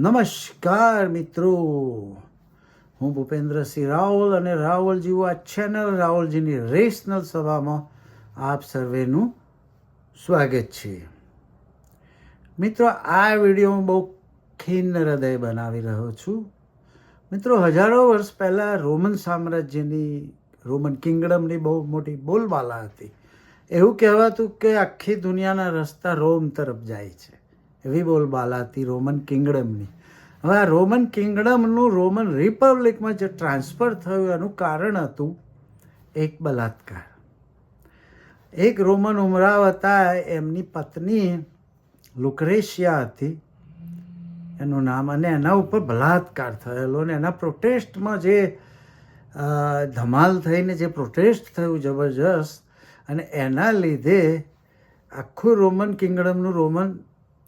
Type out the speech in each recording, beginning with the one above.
નમસ્કાર મિત્રો. હું ભૂપેન્દ્રસિંહ રાવલ અને રાવલજી આ ચેનલ રાવલજીની રેશનલ સભામાં આપ સર્વેનું સ્વાગત છે. મિત્રો, આ વીડિયો હું બહુ ખીન હૃદય બનાવી રહ્યો છું. મિત્રો, હજારો વર્ષ પહેલાં રોમન સામ્રાજ્યની, રોમન કિંગડમની બહુ મોટી બોલબાલા હતી. એવું કહેવાતું કે આખી દુનિયાના રસ્તા રોમ તરફ જાય છે. એવી બોલબાલા હતી રોમન કિંગડમની. હવે આ રોમન કિંગડમનું રોમન રિપબ્લિકમાં જે ટ્રાન્સફર થયું એનું કારણ હતું એક બલાત્કાર. એક રોમન ઉમરાવ હતા, એમની પત્ની લુક્રેશિયા હતી. એનું નામ અને એના ઉપર બલાત્કાર થયેલો અને એના પ્રોટેસ્ટમાં જે ધમાલ થઈને જે પ્રોટેસ્ટ થયું જબરજસ્ત અને એના લીધે આખું રોમન કિંગડમનું રોમન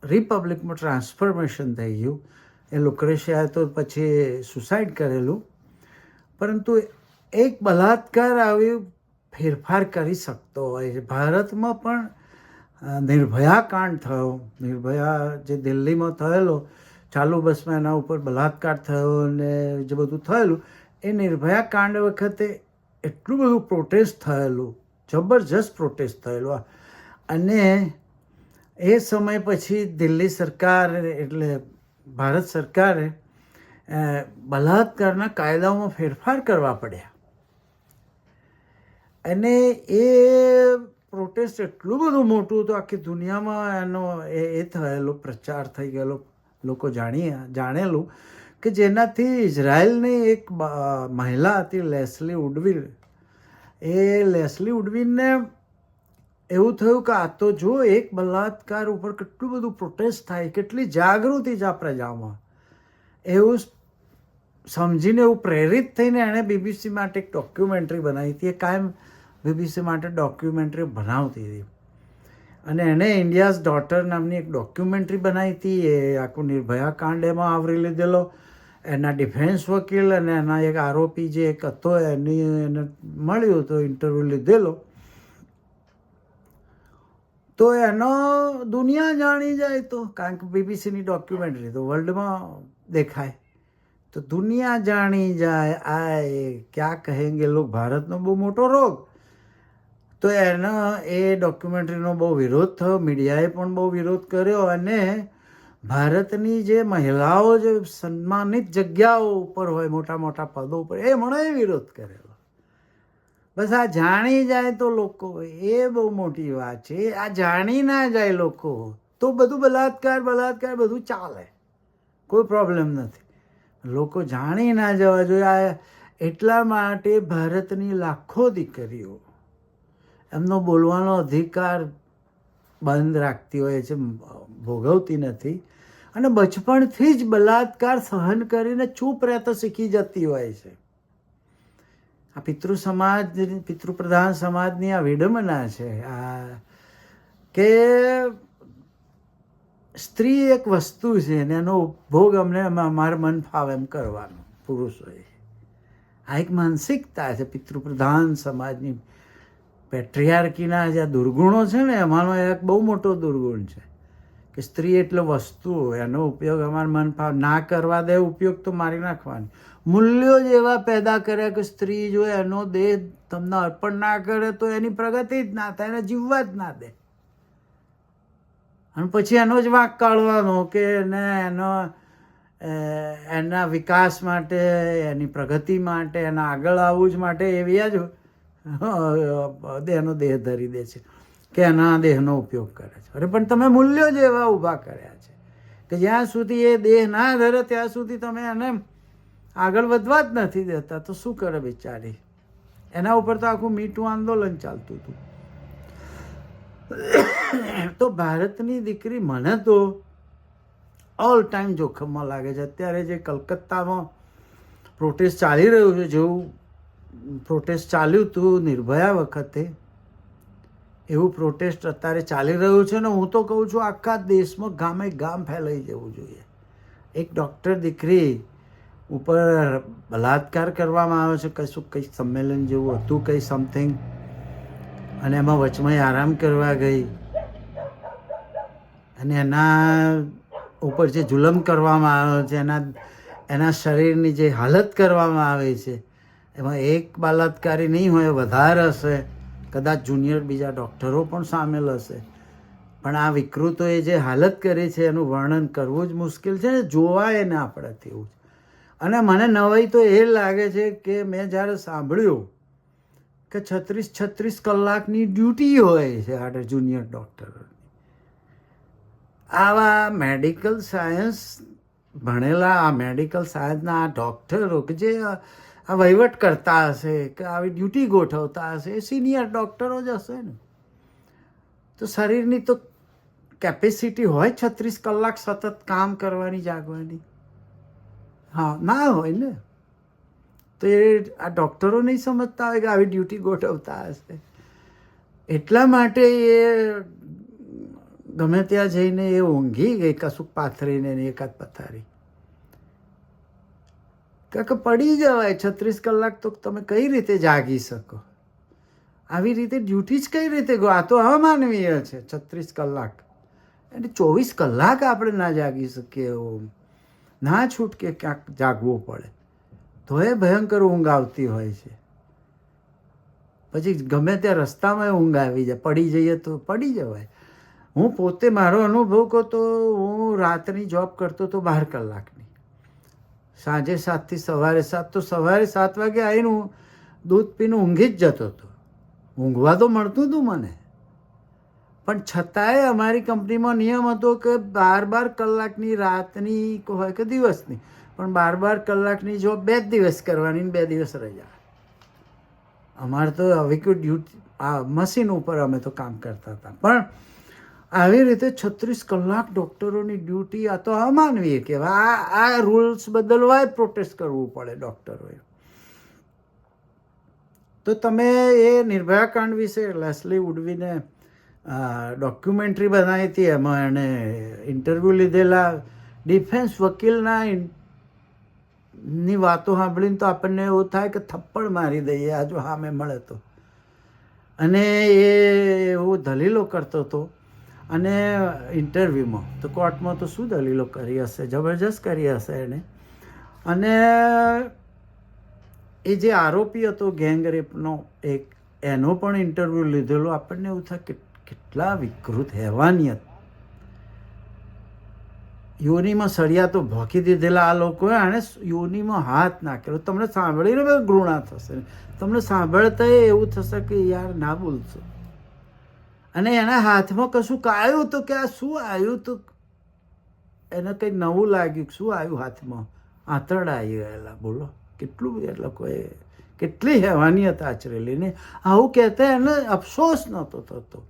રિપબ્લિકમાં ટ્રાન્સફોર્મેશન થઈ ગયું. એ લુક્રેશિયાએ તો પછી સુસાઇડ કરેલું. પરંતુ એક બલાત્કાર આવી ફેરફાર કરી શકતો હોય. ભારતમાં પણ નિર્ભયા કાંડ થયો. નિર્ભયા જે દિલ્હીમાં થયેલો, ચાલુ બસમાં એના ઉપર બલાત્કાર થયો અને જે બધું થયેલું, એ નિર્ભયા કાંડ વખતે એટલું બધું પ્રોટેસ્ટ થયેલું. જબરજસ્ત પ્રોટેસ્ટ થયેલો. અને એ સમય પછી દિલ્હી સરકાર, એટલે ભારત સરકારે બલાત્કારના કાયદાઓમાં ફેરફાર કરવા પડ્યા. અને એ પ્રોટેસ્ટ એટલું બધું મોટું હતું, આખી દુનિયામાં એનો એ એ થયેલો પ્રચાર થઈ ગયેલો, લોકો જાણી જાણેલું કે જેનાથી ઇઝરાયલની એક મહિલા હતી, લેસલી ઉડવીલ. એ લેસલી ઉડવિનને એવું થયું કે આ તો જો એક બલાત્કાર ઉપર કેટલું બધું પ્રોટેસ્ટ થાય, કેટલી જાગૃતિ છે પ્રજામાં. એવું સમજીને એવું પ્રેરિત થઈને એણે બીબીસી માટે એક ડોક્યુમેન્ટરી બનાવી હતી. એ કાયમ બીબીસી માટે ડોક્યુમેન્ટરી બનાવતી હતી. અને એણે ઇન્ડિયાઝ ડોટર નામની એક ડોક્યુમેન્ટરી બનાવી હતી. એ આખું નિર્ભયા કાંડ એમાં આવરી લીધેલો. એના ડિફેન્સ વકીલ અને એના એક આરોપી જે એક હતો, એની એને મળ્યું તો ઇન્ટરવ્યૂ લીધેલો. તો એનો દુનિયા જાણી જાય તો. કારણ કે બીબીસીની ડોક્યુમેન્ટરી તો વર્લ્ડમાં દેખાય. તો દુનિયા જાણી જાય આ ક્યાં કહેંગે લોક? ભારતનો બહુ મોટો રોગ. તો એનો એ ડોક્યુમેન્ટરીનો બહુ વિરોધ થયો મીડિયાએ પણ બહુ વિરોધ કર્યો અને ભારતની જે મહિલાઓ જે સન્માનિત જગ્યાઓ ઉપર હોય મોટા મોટા પદો ઉપર, એ મને વિરોધ કરેલો બસ આ જાણી જાય તો લોકો, એ બહુ મોટી વાત છે. આ જાણી ના જાય લોકો, તો બધું બલાત્કાર બલાત્કાર બધું ચાલે. કોઈ પ્રોબ્લેમ નથી. લોકો જાણી ના જવા જોઈએ. આ એટલા માટે ભારતની લાખો દીકરીઓ, એમનો બોલવાનો અધિકાર બંધ રાખતી હોય છે, ભોગવતી નથી. અને બચપણથી જ બલાત્કાર સહન કરીને ચૂપ રહેતા શીખી જતી હોય છે. આ પિતૃ સમાજ પિતૃપ્રધાન સમાજની આ વિડંબના છે, આ કે સ્ત્રી એક વસ્તુ છે અને એનો ઉપભોગ અમને મારા મન ફાવે એમ કરવાનો, પુરુષોએ. આ એક માનસિકતા છે પિતૃપ્રધાન સમાજની. પેટ્રિયાર્કીના જે દુર્ગુણો છે ને, એમાંનો એક બહુ મોટો દુર્ગુણ છે, કે સ્ત્રી એટલે વસ્તુ એનો ઉપયોગ અમારા મન ફાવ. ના કરવા દે ઉપયોગ તો મારી નાખવાની. મૂલ્યો જ એવા પેદા કર્યા કે સ્ત્રી જો એનો દેહ તમને અર્પણ ના કરે તો એની પ્રગતિ જ ના થાય એને જીવવા જ ના દે. અને પછી એનો જ વાંક કાઢવાનો કે એને એનો એના વિકાસ માટે, એની પ્રગતિ માટે, એના આગળ આવવું જ માટે એવી જ દેહનો દેહ ધરી દે છે કે એના દેહનો ઉપયોગ કરે છે. અરે પણ તમે મૂલ્યો જ એવા ઊભા કર્યા છે કે જ્યાં સુધી એ દેહ ના ધરે ત્યાં સુધી તમે એને આગળ વધવા જ નથી દેતા, તો શું કરે બિચારી? એના ઉપર તો આખું મીઠું આંદોલન ચાલતું હતું. તો ભારતની દીકરી મને તો ઓલ ટાઈમ જોખમમાં લાગે છે. અત્યારે જે કલકત્તામાં પ્રોટેસ્ટ ચાલી રહ્યું છે, જેવું પ્રોટેસ્ટ ચાલ્યું હતું નિર્ભયા વખતે, એવું પ્રોટેસ્ટ અત્યારે ચાલી રહ્યું છે ને હું તો કહું છું આખા દેશમાં ગામે ગામ ફેલાઈ જવું જોઈએ. એક ડૉક્ટર દીકરી ઉપર બલાત્કાર કરવામાં આવ્યો છે, કશું, કંઈ સંમેલન જેવું હતું, કંઈ સમથિંગ અને એમાં વચમાં આરામ કરવા ગઈ. અને એના ઉપર જે જુલમ કરવામાં આવ્યો છે, એના એના શરીરની જે હાલત કરવામાં આવે છે, એમાં એક બલાત્કારી નહીં હોય, વધારે હશે. કદાચ જુનિયર બીજા ડૉક્ટરો પણ સામેલ હશે. પણ આ વિકૃતોએ જે હાલત કરી છે, એનું વર્ણન કરવું જ મુશ્કેલ છે ને, જોવાય ને આપણાથી એવું અને મને નવાઈ તો એ લાગે છે કે મેં જ્યારે સાંભળ્યું કે છત્રીસ છત્રીસ કલાકની ડ્યુટી હોય છે આ જુનિયર ડૉક્ટરોની. આવા મેડિકલ સાયન્સ ભણેલા આ મેડિકલ સાયન્સના આ ડૉક્ટરો કે જે આ વહીવટ કરતા હશે, કે આવી ડ્યુટી ગોઠવતા હશે, એ સિનિયર ડૉક્ટરો જ હશે ને. તો શરીરની તો કેપેસિટી હોય છત્રીસ કલાક સતત કામ કરવાની, જાગવાની. હા, ના હોય ને. તો એ આ ડૉક્ટરો નહીં સમજતા હોય કે આવી ડ્યુટી ગોઠવતા હશે. એટલા માટે એ ગમે ત્યાં જઈને એ ઊંઘી ગઈ, કશુંક પાથરીને એકાદ પથારી. કારણ કે પડી જવાય, છત્રીસ કલાક તો તમે કઈ રીતે જાગી શકો? આવી રીતે ડ્યુટી જ કઈ રીતે ગો? આ તો અમાનવીય છે, છત્રીસ કલાક. એટલે ચોવીસ કલાક આપણે ના જાગી શકીએ એવું. ના છૂટકે ક્યાંક જાગવું પડે. તો એ ભયંકર ઊંઘ આવતી હોય છે. પછી ગમે ત્યાં રસ્તામાં ઊંઘ આવી જાય. પડી જઈએ તો પડી જવાય. હું પોતે મારો અનુભવ કહું તો હું રાતની જોબ કરતો તો બાર કલાકની. સાંજે સાતથી સવારે સાત, તો સવારે સાત વાગે આવીને હું દૂધ પીને ઊંઘી જ જતો હતો. ઊંઘવા તો મળતું હતું મને. પણ છતાંય અમારી કંપનીમાં નિયમ હતો કે બાર બાર કલાકની રાતની હોય કે દિવસની. પણ બાર બાર કલાકની જોબ બે જ દિવસ કરવાની બે દિવસ રજા અમારે તો હવે કોઈ ડ્યુટી આ મશીન ઉપર અમે તો કામ કરતા હતા. પણ આવી રીતે છત્રીસ કલાક ડૉક્ટરોની ડ્યુટી આ તો અમાનવીય કહેવાય. આ આ રૂલ્સ બદલવાય પ્રોટેસ્ટ કરવું પડે ડૉક્ટરોએ તો તમે એ નિર્ભયા કાંડ વિશે, લેસલી ઉડવીને ડોક્યુમેન્ટરી બનાવી હતી એમાં એણે ઇન્ટરવ્યૂ લીધેલા ડિફેન્સ વકીલના ની વાતો સાંભળીને તો આપણને એવું થાય કે થપ્પડ મારી દઈએ, આ જો સામે મળે તો. અને એ એવું દલીલો કરતો હતો. અને ઇન્ટરવ્યૂમાં તો કોર્ટમાં તો શું દલીલો કરી હશે? જબરજસ્ત કરી હશે એણે. અને એ જે આરોપી હતો ગેંગ રેપનો, એક એનો પણ ઇન્ટરવ્યૂ લીધેલો. આપણને એવું થાય કે કેટલા વિકૃત હેવાનિયત. યોનીમાં સળિયા તો ભોકી દીધેલા આ લોકોએ આણે યોનીમાં હાથ નાખેલો. તમને સાંભળીને બહુ ઘૃણા થશે? તમને સાંભળતા એવું થશે કે યાર ના બોલશો. અને એના હાથમાં કશું આવ્યું તો કે આ શું આવ્યું તું? એને કંઈ નવું લાગ્યું શું આવ્યું હાથમાં? આંતરડા આવી ગયેલા. બોલો, કેટલું એ લોકોએ કેટલી હેવાનિયત આચરેલી ને? આવું કહેતા એને અફસોસ નહોતો થતો.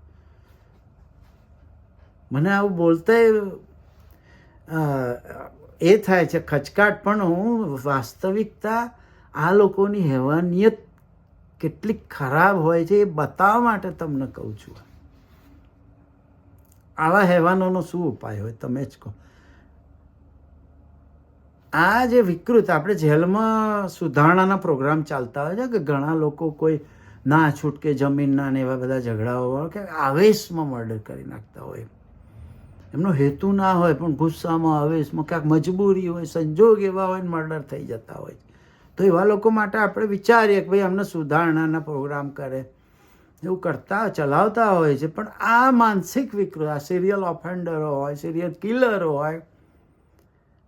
મને આવું બોલતા એ થાય છે, ખચકાટ પણ હું વાસ્તવિકતા આ લોકોની હેવાનિયત કેટલી ખરાબ હોય છે એ બતાવવા માટે તમને કહું છું. આવા હેવાનોનો શું ઉપાય હોય તમે જ કહો. આ જે વિકૃત આપણે જેલમાં સુધારણાના પ્રોગ્રામ ચાલતા હોય છે કે ઘણા લોકો કોઈ ના છૂટકે જમીનના ને એવા બધા ઝઘડાઓ કે આવેશમાં મર્ડર કરી નાખતા હોય. એમનો હેતુ ના હોય, પણ ગુસ્સામાં આવેશમાં ક્યાંક મજબૂરી હોય, સંજોગ એવા હોય ને મર્ડર થઈ જતા હોય તો એવા લોકો માટે આપણે વિચારીએ કે ભાઈ અમને સુધારણાના પ્રોગ્રામ કરે. એવું કરતા, ચલાવતા હોય છે, પણ આ માનસિક વિકૃત, આ સિરિયલ ઓફેન્ડરો હોય સિરિયલ કિલરો હોય,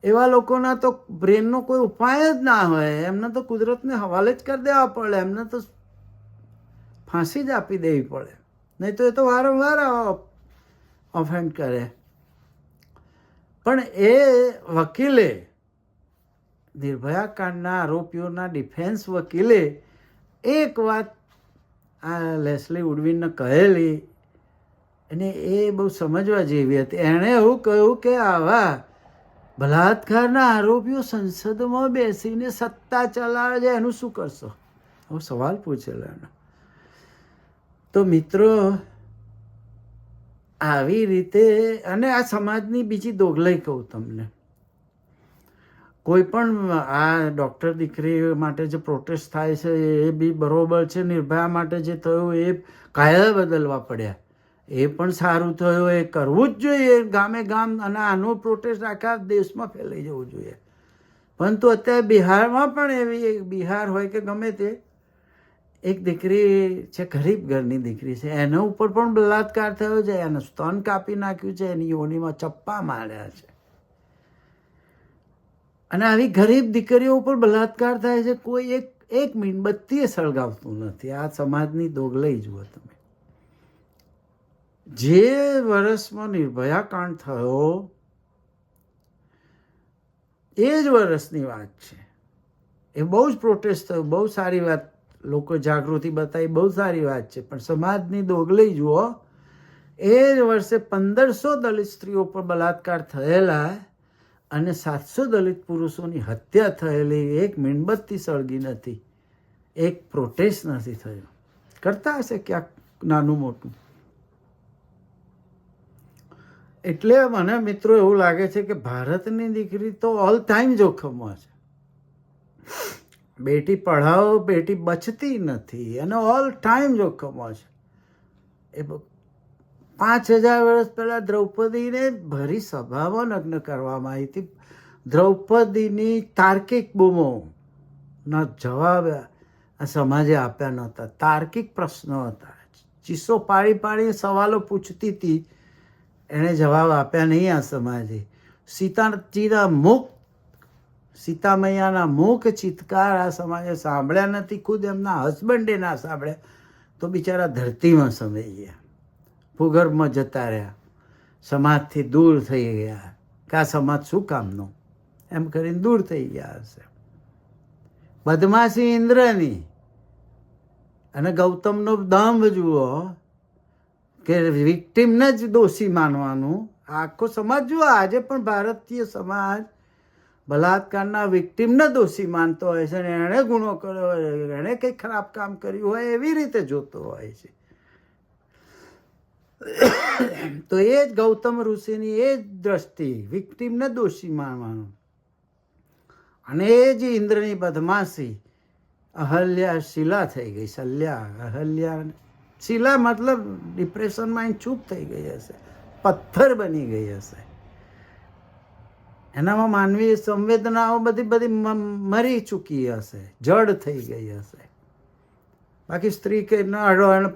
એવા લોકોના તો બ્રેનનો કોઈ ઉપાય જ ના હોય. એમને તો કુદરતને હવાલે જ કરી દેવા પડે. એમને તો ફાંસી જ આપી દેવી પડે. નહીં તો એ તો વારંવાર ઓફેન્ડ કરે. પણ એ વકીલે નિર્ભયા કાંડના આરોપીઓના ડિફેન્સ વકીલે એક વાત આ લેસ્લી ઉડવીનને કહેલી અને એ બહુ સમજવા જેવી હતી. એણે એવું કહ્યું કે આવા બલાત્કારના આરોપીઓ સંસદમાં બેસીને સત્તા ચલાવે છે, એનું શું કરશો? હું સવાલ પૂછેલો એનો. તો મિત્રો આવી રીતે, અને આ સમાજની બીજી દોગલાઈ કહું તમને. કોઈ પણ આ ડૉક્ટર દીકરી માટે જે પ્રોટેસ્ટ થાય છે, એ બી બરોબર છે. નિર્ભયા માટે જે થયું, એ કાયદા બદલવા પડ્યા. એ પણ સારું થયું, એ કરવું જ જોઈએ. ગામે ગામ અને આનો પ્રોટેસ્ટ આખા દેશમાં ફેલાઈ જવું જોઈએ. પરંતુ અત્યારે બિહારમાં પણ એવી બિહાર હોય કે ગમે તે એક દીકરી છે, ગરીબ ઘરની દીકરી છે. એના ઉપર પણ બલાત્કાર થયો છે, એને સ્તન કાપી નાખ્યું છે, એની યોનીમાં ચપ્પા માર્યા છે. અને આવી ગરીબ દીકરીઓ ઉપર બલાત્કાર થાય છે, કોઈ એક એક મીણબત્તીએ સળગાવતું નથી. આ સમાજની દોગલઈ જુઓ તમે. જે વર્ષમાં નિર્ભયા કાંડ થયો, એ જ વર્ષની વાત છે. એ બહુ જ પ્રોટેસ્ટ થયું, બહુ સારી વાત લોકો જાગૃતિ બતાવી, બહુ સારી વાત છે. પણ સમાજની દોગલી જુઓ, એ જ વર્ષે પંદરસો દલિત સ્ત્રીઓ પર બલાત્કાર થયેલા અને સાતસો દલિત પુરુષોની હત્યા થયેલી એક મીણબત્તી સળગી નથી. એક પ્રોટેસ્ટ નથી થયો. કરતા હશે ક્યાંક નાનું મોટું. એટલે મને મિત્રો એવું લાગે છે કે ભારતની દીકરી તો ઓલ ટાઈમ જોખમમાં છે. બેટી પઢાઓ બેટી બચતી નથી. અને ઓલ ટાઈમ જોખમમાં છે. એ પાંચ હજાર વર્ષ પહેલાં દ્રૌપદીને ભરી સભામાં લગ્ન કરવામાં આવી હતી. દ્રૌપદીની તાર્કિક બૂમો જવાબ આ સમાજે આપ્યા નહોતા. તાર્કિક પ્રશ્નો હતા. ચીસો પાડી પાડી સવાલો પૂછતી હતી. એણે જવાબ આપ્યા નહીં આ સમાજે. સીતાજીના મુખ સીતા મૈયાના મુખ ચિત્કાર આ સમાજે સાંભળ્યા નથી, ખુદ એમના હસબન્ડે ના સાંભળ્યા. તો બિચારા ધરતીમાં સમાઈ ગયા. ભૂગર્ભમાં જતા રહ્યા. સમાજથી દૂર થઈ ગયા. કે સમાજ શું કામનો? એમ કરીને દૂર થઈ ગયા હશે. બદમાશી ઇન્દ્રની. અને ગૌતમનો દંભ જુઓ કે વિક્ટિમને જ દોષી માનવાનું. આખો સમાજ જુઓ, આજે પણ ભારતીય સમાજ બલાત્કારના વિક્ટિમને દોષી માનતો હોય છે અને એણે ગુનો કર્યો હોય, એણે કંઈક ખરાબ કામ કર્યું હોય એવી રીતે જોતો હોય છે. તો એ જ ગૌતમ ઋષિની એ જ દ્રષ્ટિ વિક્ટિમને દોષી માનવાનું. અને એ જ ઇન્દ્રની બદમાશી અહલ્યા શિલા થઈ ગઈ, શલ્યા, અહલ્યા શિલા મતલબ ડિપ્રેશનમાં ચૂપ થઈ ગઈ હશે, પથ્થર બની ગઈ હશે. એનામાં માનવી સંવેદનાઓ બધી બધી મરી ચૂકી હશે, જડ થઈ ગઈ હશે. બાકી સ્ત્રી કે ન અડો એને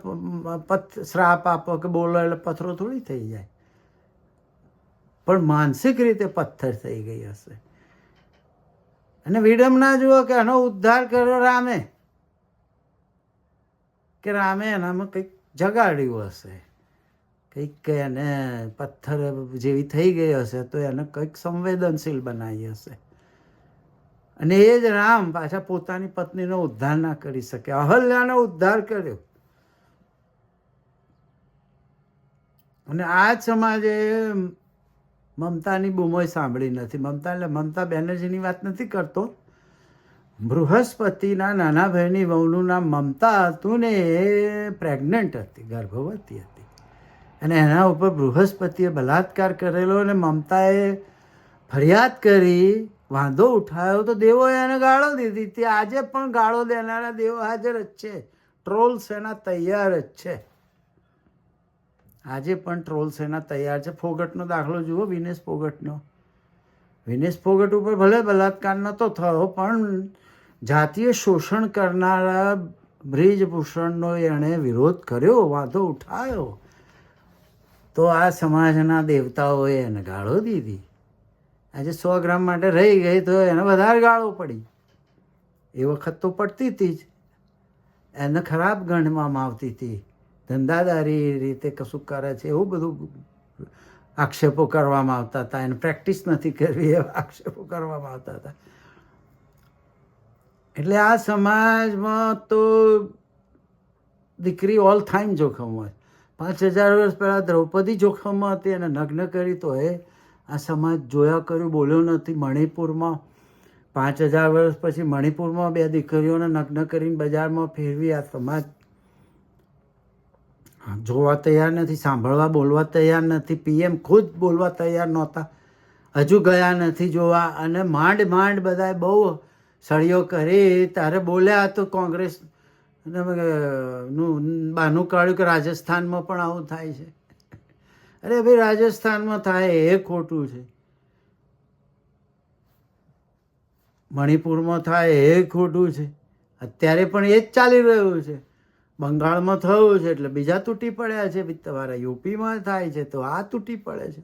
પથ, શ્રાપ આપો કે બોલો, એટલે પથ્થરો થોડી થઈ જાય. પણ માનસિક રીતે પથ્થર થઈ ગઈ હશે. અને વિડંબના જુઓ કે એનો ઉદ્ધાર કર્યો રામે. કે રામે એનામાં કંઈક જગાડ્યું હશે. કંઈક એને પથ્થર જેવી થઈ ગઈ હશે, તો એને કંઈક સંવેદનશીલ બનાવી હશે. અને એ જ રામ પાછા પોતાની પત્નીનો ઉદ્ધાર ના કરી શકે. અહલ્યાનો ઉદ્ધાર કર્યો. અને આ સમાજે મમતાની બૂમોય સાંભળી નથી. મમતા એટલે મમતા બેનર્જીની વાત નથી કરતો. બૃહસ્પતિના નાના ભાઈની વહુનું નામ મમતા હતું ને એ પ્રેગ્નન્ટ હતી, ગર્ભવતી હતી. અને એના ઉપર બૃહસ્પતિએ બલાત્કાર કરેલો અને મમતાએ ફરિયાદ કરી, વાંધો ઉઠાયો તો દેવોએ એને ગાળો દીધી. તે આજે પણ ગાળો દેનારા દેવો હાજર જ છે. ટ્રોલ્સ એના તૈયાર જ છે. આજે પણ ટ્રોલ્સ એના તૈયાર છે. ફોગટનો દાખલો જુઓ, વિનેશ ફોગટનો. વિનેશ ફોગટ ઉપર ભલે બલાત્કાર નહોતો થયો, પણ જાતીય શોષણ કરનારા બ્રિજભૂષણનો એણે વિરોધ કર્યો, વાંધો ઉઠાયો. તો આ સમાજના દેવતાઓએ એને ગાળો દીધી. આજે સો ગ્રામ માટે રહી ગઈ તો એને વધારે ગાળો પડી. એ વખત તો પડતી હતી જ. એને ખરાબ ગણવામાં આવતી હતી ધંધાદારી રીતે કશું કરે છે એવું બધું આક્ષેપો કરવામાં આવતા હતા. એને પ્રેક્ટિસ નથી કરવી એવા આક્ષેપો કરવામાં આવતા હતા. એટલે આ સમાજમાં તો દીકરી ઓલ ટાઈમ જોખમ હોય. પાંચ હજાર વર્ષ પહેલાં દ્રૌપદી જોખમમાં હતી અને નગ્ન કરી, તો એ આ સમાજ જોયા કર્યું બોલ્યો નથી. મણિપુરમાં પાંચ હજાર વર્ષ પછી મણિપુરમાં બે દીકરીઓને નગ્ન કરીને બજારમાં ફેરવી આ સમાજ. જોવા તૈયાર નથી, સાંભળવા, બોલવા તૈયાર નથી. પીએમ ખુદ બોલવા તૈયાર નહોતા. હજુ ગયા નથી જોવા અને માંડ માંડ બધાએ બહુ સળીઓ કરી. તારે બોલ્યા તો કોંગ્રેસ નું બાનું કાઢ્યું કે રાજસ્થાનમાં પણ આવું થાય છે? અરે ભાઈ, રાજસ્થાનમાં થાય એ ખોટું છે. મણિપુરમાં થાય એ ખોટું છે. અત્યારે પણ એ જ ચાલી રહ્યું છે. બંગાળમાં થયું છે, એટલે બીજા તૂટી પડ્યા છે. તમારા યુપીમાં થાય છે, તો આ તૂટી પડે છે.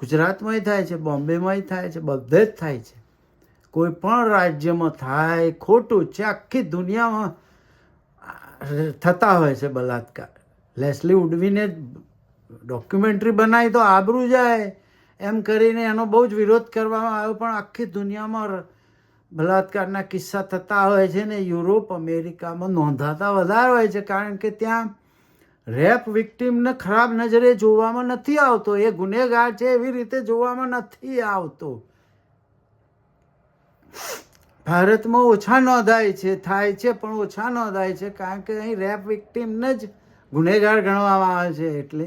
ગુજરાતમાંય થાય છે, બોમ્બેમાંય થાય છે, બધે જ થાય છે. કોઈ પણ રાજ્યમાં થાય, ખોટું છે, આખી દુનિયામાં થતા હોય છે બલાત્કાર. લેસલી ઉડવીને ડોક્યુમેન્ટરી બનાવી તો આબરું જાય. એમ કરીને એનો બહુ જ વિરોધ કરવામાં આવ્યો, પણ આખી દુનિયામાં બલાત્કારના કિસ્સા થતા હોય છે ને યુરોપ, અમેરિકામાં નોંધાતા વધારે હોય છે, કારણ કે ત્યાં રેપ વિક્ટીમને ખરાબ નજરે જોવામાં નથી આવતો. એ ગુનેગાર છે એવી રીતે જોવામાં નથી આવતો. ભારતમાં ઓછા નોંધાય છે, થાય છે, પણ ઓછા નોંધાય છે, કારણ કે અહીં રેપ વિક્ટીમને જ ગુનેગાર ગણવામાં આવે છે, એટલે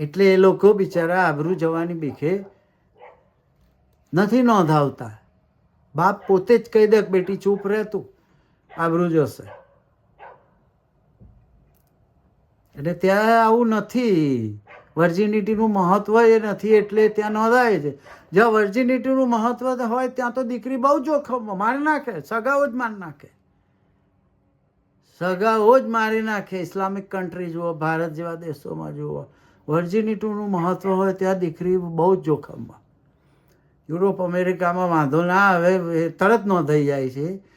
એટલે એ લોકો બિચારા આબરૂ જવાની બીખે નથી નોંધાવતા. બાપ પોતે જ કહી દે બેટી ચૂપ રહેતું આબરૂ જશે. એટલે ત્યાં આવું નથી. વર્જિનિટીનું મહત્વ એ નથી એટલે ત્યાં નોંધાય છે. જ્યાં વર્જિનિટીનું મહત્વ હોય ત્યાં તો દીકરી બહુ જોખમ, મારી નાખે, સગાઓ જ મારી નાખે. સગાઓ જ મારી નાખે. ઇસ્લામિક કન્ટ્રી જુઓ, ભારત જેવા દેશોમાં જુઓ, વર્જિનિટીનું મહત્વ હોય ત્યાં દીકરી બહુ જ જોખમમાં. યુરોપ અમેરિકામાં વાંધો ના આવે તરત નોંધાઈ જાય છે.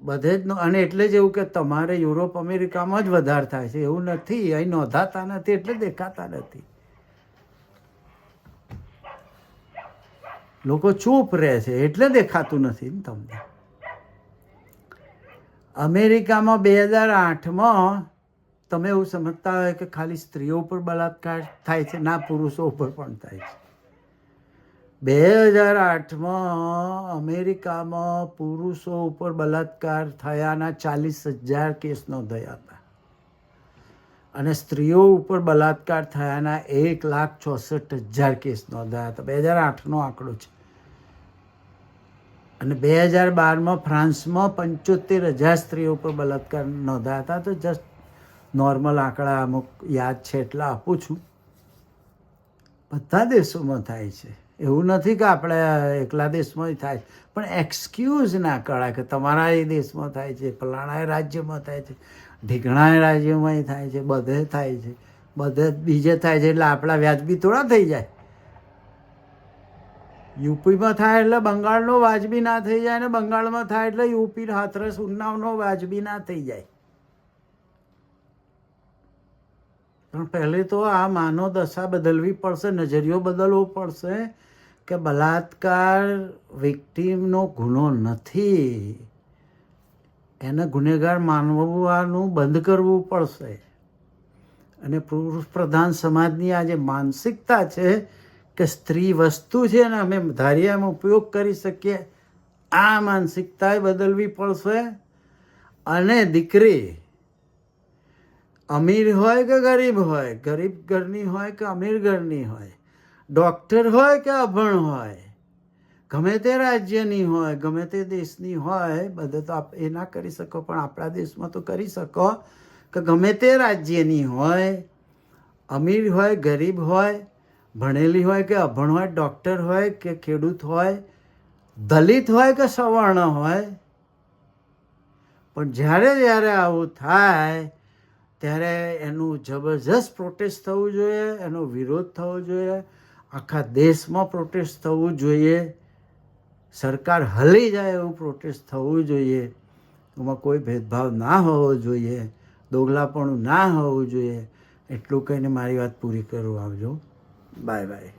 બધે જ અને એટલે જ એવું કે તમારે યુરોપ, અમેરિકામાં જ વધારે થાય છે. એવું નથી. અહીં નોંધાતા નથી, એટલે દેખાતા નથી. લોકો ચૂપ રહે છે, એટલે દેખાતું નથી ને તમને. અમેરિકામાં બે હજાર આઠમાં તમે એવું સમજતા હોય કે ખાલી સ્ત્રીઓ ઉપર બલાત્કાર થાય છે, ના પુરુષો ઉપર પણ થાય છે. બે હજાર આઠમાં અમેરિકામાં પુરુષો ઉપર બલાત્કાર થયાના ચાલીસ હજાર કેસ નોંધાયા હતા. અને સ્ત્રીઓ ઉપર બલાત્કાર થયાના એક લાખ ચોસઠ હજાર કેસ નોંધાયા હતા. બે હજાર આઠનો આંકડો છે. અને બે હજાર બારમાં ફ્રાન્સમાં પંચોતેર હજાર સ્ત્રીઓ ઉપર બલાત્કાર નોંધાયા હતા. તો જસ્ટ નોર્મલ આંકડા અમુક યાદ છે એટલા આપું છું. બધા દેશોમાં થાય છે. એવું નથી કે આપણે એકલા દેશમાં થાય. પણ એક્સક્યુઝ ના કરાય કે તમારા એ દેશમાં થાય છે ફલાણા રાજ્યમાં થાય છે ઢીકણા રાજ્યમાં થાય છે, બધે થાય છે, બધે બીજે થાય છે, એટલે આપણા વ્યાજબી થોડા થઈ જાય. યુપીમાં થાય એટલે બંગાળનો વાજબી ના થઈ જાય ને બંગાળમાં થાય એટલે યુપી હાથરસ ઉન્નાવનો વાજબી ના થઈ જાય. પણ પહેલે તો આ માનો દશા બદલવી પડશે, નજરિયો બદલવો પડશે કે બલાત્કાર વિક્ટીમનો ગુનો નથી. એને ગુનેગાર માનવાનું બંધ કરવું પડશે. અને પુરુષ પ્રધાન સમાજની આ જે માનસિકતા છે કે સ્ત્રી વસ્તુ છે ને અમે ધારીએ એમ ઉપયોગ કરી શકીએ, આ માનસિકતાએ બદલવી પડશે. અને દીકરી, અમીર હોય કે ગરીબ હોય? ગરીબ ઘરની હોય કે અમીર ઘરની હોય? ડૉક્ટર હોય કે અભણ હોય? ગમે તે રાજ્યની હોય, ગમે તે દેશની હોય, બધે તો આપ એ ના કરી શકો, પણ આપણા દેશમાં તો કરી શકો કે ગમે તે રાજ્યની હોય, અમીર હોય, ગરીબ હોય, ભણેલી હોય કે અભણ હોય, ડૉક્ટર હોય કે ખેડૂત હોય, દલિત હોય કે સવર્ણ હોય, પણ જ્યારે જ્યારે આવું થાય, ત્યારે એનું જબરજસ્ત પ્રોટેસ્ટ થવું જોઈએ, એનો વિરોધ થવો જોઈએ આખા દેશમાં પ્રોટેસ્ટ થવું જોઈએ. સરકાર હલી જાય એવું પ્રોટેસ્ટ થવું જોઈએ. એમાં કોઈ ભેદભાવ ના હોવો જોઈએ. દોગલાપણું ના હોવું જોઈએ. એટલું કહીને મારી વાત પૂરી કરું. આવજો. Bye bye.